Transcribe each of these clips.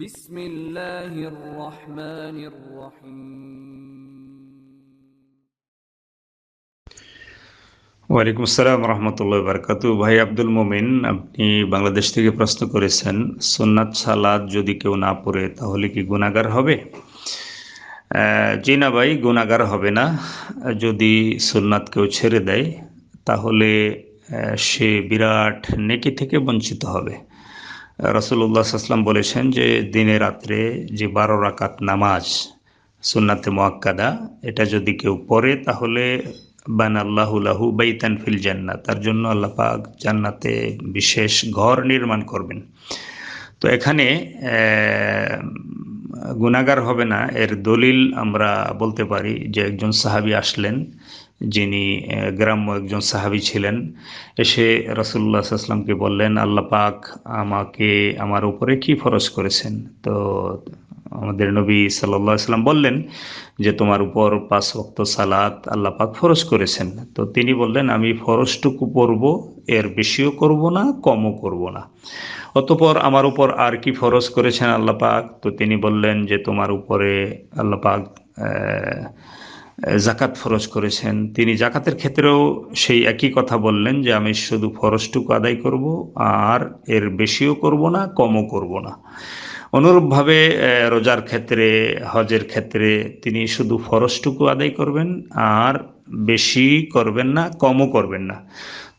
بسم الله الرحمن الرحيم ওয়ালাইকুম আসসালাম রহমতুল্লাহ বারকাতু ভাই আব্দুল মোমিন আপনি বাংলাদেশ থেকে প্রশ্ন করেছেন সোননাথ সালাদ যদি কেউ না পড়ে তাহলে কি গুণাগার হবে আহ, জি না ভাই গুণাগার হবে না যদি সোননাথ কেউ ছেড়ে দেয় তাহলে আহ, সে বিরাট নেকি থেকে বঞ্চিত হবে রসুল্লাহ আসলাম বলেছেন যে দিনে রাত্রে যে বারো রাকাত নামাজ সুন্নাতে মোয়াক্কাদা এটা যদি কেউ পড়ে তাহলে বান আল্লাহুলাহু বাইতান ফিল জান্নাত তার জন্য আল্লাহ পাক জান্নাতে বিশেষ ঘর নির্মাণ করবেন। তো এখানে আহ, গুনাগার হবে না এর দলিল আমরা বলতে পারি যে একজন সাহাবী আসলেন যিনি গ্রাম্য একজন সাহাবী ছিলেন, এসে রসুল্লাহ আসলামকে বললেন, আল্লাহ পাক আমাকে, আমার উপরে কি ফরজ করেছেন? তো আমাদের নবী সাল্লাহ সাল্লাম বললেন যে, তোমার উপর পাঁচ ওয়াক্ত সালাত আল্লাহ পাক ফরজ করেছেন। তো তিনি বললেন, আমি ফরজটুকু পড়ব, এর বেশিও করব না, কমও করব না। অতপর, আমার উপর আর কি ফরজ করেছেন আল্লাহ পাক? তো তিনি বললেন যে, তোমার উপরে আল্লাহ পাক জাকাত ফরজ করেছেন। তিনি জাকাতের ক্ষেত্রেও সেই একই কথা বললেন যে, আমি শুধু ফরজটুকু আদায় করব, আর এর বেশিও করব না, কমও করব না। অনুরূপভাবে রোজার ক্ষেত্রে, হজের ক্ষেত্রে তিনি শুধু ফরজটুকু আদায় করবেন, আর বেশি করবেন না, কমও করবেন না।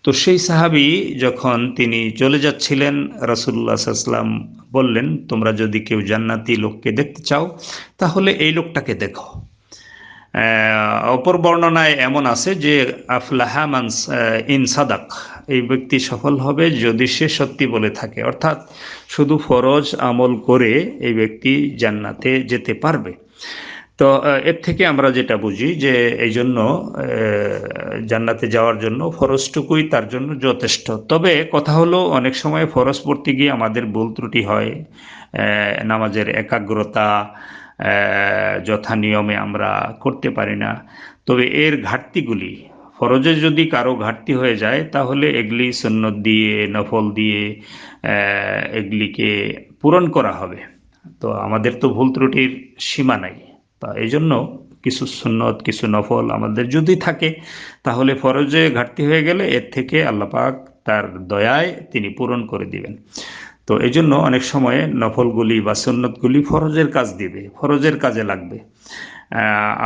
তো সেই সাহাবি যখন তিনি চলে যাচ্ছিলেন রাসুল্লাহ সাল্লাম বললেন, তোমরা যদি কেউ জান্নাতি লোককে দেখতে চাও, তাহলে এই লোকটাকে দেখো। অপর বর্ণনায় এমন আছে যে, আফলাহা মানস ইন সাদাক, এই ব্যক্তি সফল হবে যদি সে সত্যি বলে থাকে। অর্থাৎ শুধু ফরজ আমল করে এই ব্যক্তি জান্নাতে যেতে পারবে। তো এর থেকে আমরা যেটা বুঝি যে এই জন্য জান্নাতে যাওয়ার জন্য ফরজটুকুই তার জন্য যথেষ্ট। তবে কথা হলো, অনেক সময় ফরজ পড়তে গিয়ে আমাদের ভুল ত্রুটি হয় নামাজের একাগ্রতা যথা নিয়মে আমরা করতে পারি না। তবে এর ঘাটতিগুলি, ফরজে যদি কারও ঘাটতি হয়ে যায়, তাহলে এগুলি সুন্নত দিয়ে, নফল দিয়ে এগুলিকে পূরণ করা হবে। তো আমাদের তো ভুল ত্রুটির সীমা নাই। তা এই জন্য কিছু সুন্নত, কিছু নফল আমাদের যদি থাকে, তাহলে ফরজে ঘাটতি হয়ে গেলে এর থেকে আল্লাপাক তার দয়ায় তিনি পূরণ করে দিবেন। তো এই জন্য অনেক সময়ে নফলগুলি বা সুন্নতগুলি ফরজের কাজ দিবে ফরজের কাজে লাগবে।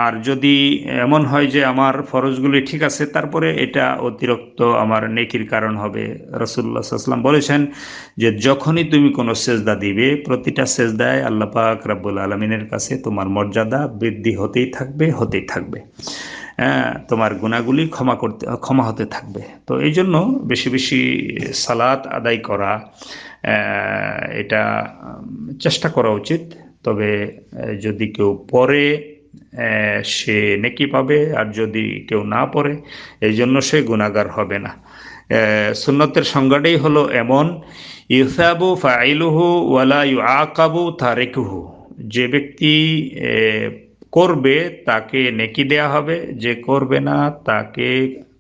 আর যদি এমন হয় যে আমার ফরজগুলি ঠিক আছে তারপরে এটা অতিরিক্ত আমার নেকির কারণ হবে। রসুল্লাহ সাল্লাম বলেছেন যে যখনই তুমি কোনো সেজদা দিবে প্রতিটা সেজদায় আল্লাহ পাক রাব্বুল আলমিনের কাছে তোমার মর্যাদা বৃদ্ধি হতেই থাকবে হতেই থাকবে। হ্যাঁ, তোমার গুণাগুলি ক্ষমা করতে ক্ষমা হতে থাকবে। তো এই জন্য বেশি বেশি সালাত আদায় করা এটা চেষ্টা করা উচিত। তবে যদি কেউ পরে সে নেকি পাবে, আর যদি কেউ না পড়ে এই জন্য সে গুণাগার হবে না। সুন্নতের সংজ্ঞাটাই হলো এমন, ইউসাবু ফাইলুহু ওয়ালা ইউআকাবু তারিকুহু যে ব্যক্তি করবে, তাকে নেকি দেয়া হবে। যে করবে না, তাকে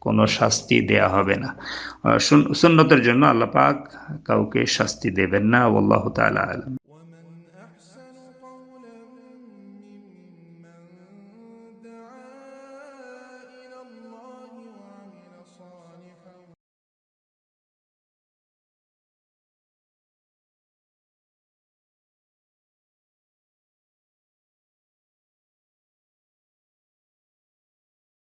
কোনো শাস্তি দেয়া হবে না। সুন্নতের জন্য আল্লাহ পাক কাউকে শাস্তি দেবেন না আল্লাহ তালা আলাম।